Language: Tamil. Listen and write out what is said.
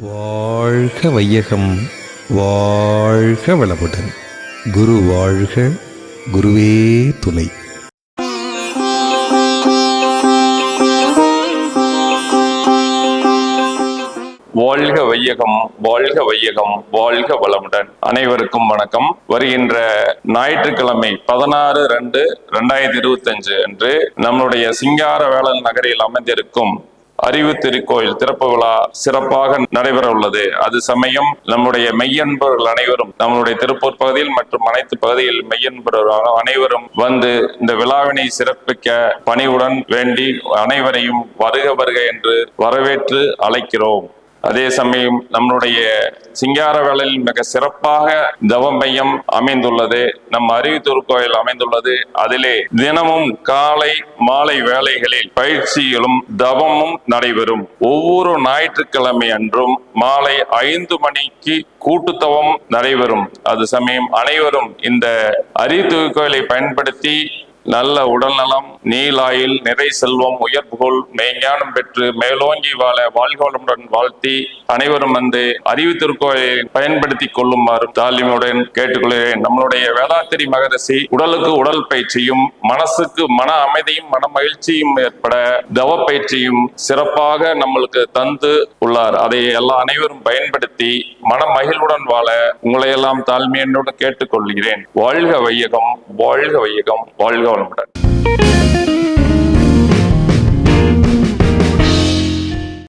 வாழ்க வையகம் வாழ்க வளமுடன். குரு வாழ்க குருவே துணை. வாழ்க வையகம் வாழ்க வையகம் வாழ்க வளமுடன். அனைவருக்கும் வணக்கம். வருகின்ற ஞாயிற்றுக்கிழமை பதினாறு ரெண்டு ரெண்டாயிரத்தி இருபத்தி அஞ்சு அன்று நம்முடைய சிங்காரவேலன் நகரில் அமைந்திருக்கும் அறிவு திருக்கோயில் திறப்பு விழா சிறப்பாக நடைபெற உள்ளது அது சமயம் நம்முடைய மெய்யன்பர்கள் அனைவரும் நம்முடைய திருப்பூர் பகுதியில் மற்றும் அனைத்து பகுதியில் மெய்யன்பர்கள் அனைவரும் வந்து இந்த விழாவினை சிறப்பிக்க பணிவுடன் வேண்டி அனைவரையும் வருக வருக என்று வரவேற்று அழைக்கிறோம். அதே சமயம் நம்மளுடைய சிங்கார வேலையில் மிக சிறப்பாக தவ மையம் அமைந்துள்ளது. நம் அறிவுத்தூர் கோயில் அமைந்துள்ளது. அதிலே தினமும் காலை மாலை வேலைகளில் பயிற்சிகளும் தவமும் நடைபெறும். ஒவ்வொரு ஞாயிற்றுக்கிழமை அன்றும் மாலை ஐந்து மணிக்கு கூட்டுத்தவம் நடைபெறும். அது சமயம் அனைவரும் இந்த அறிவுத்தூர் கோயிலை பயன்படுத்தி நல்ல உடல்நலம் நீலாயில் நிறை செல்வம் உயர் புகழ் மெய்ஞானம் பெற்று மேலோங்கி வாழ வாழ்கோளமுடன் வாழ்த்தி அனைவரும் வந்து அறிவு திருக்கோயை பயன்படுத்தி கொள்ளுமாறு தாழ்மையுடன் கேட்டுக்கொள்கிறேன். நம்மளுடைய வேளாத்திரி மகரசி உடலுக்கு உடல் பயிற்சியும் மனசுக்கு மன அமைதியும் மன மகிழ்ச்சியும் ஏற்பட தவ பயிற்சியும் சிறப்பாக நம்மளுக்கு தந்து உள்ளார். அதை எல்லா அனைவரும் பயன்படுத்தி மன மகிழ்வுடன் வாழ உங்களையெல்லாம் தாழ்மையனோடு கேட்டுக்கொள்கிறேன். வாழ்க வையகம் வாழ்க வையகம் வாழ்க வளமுடன்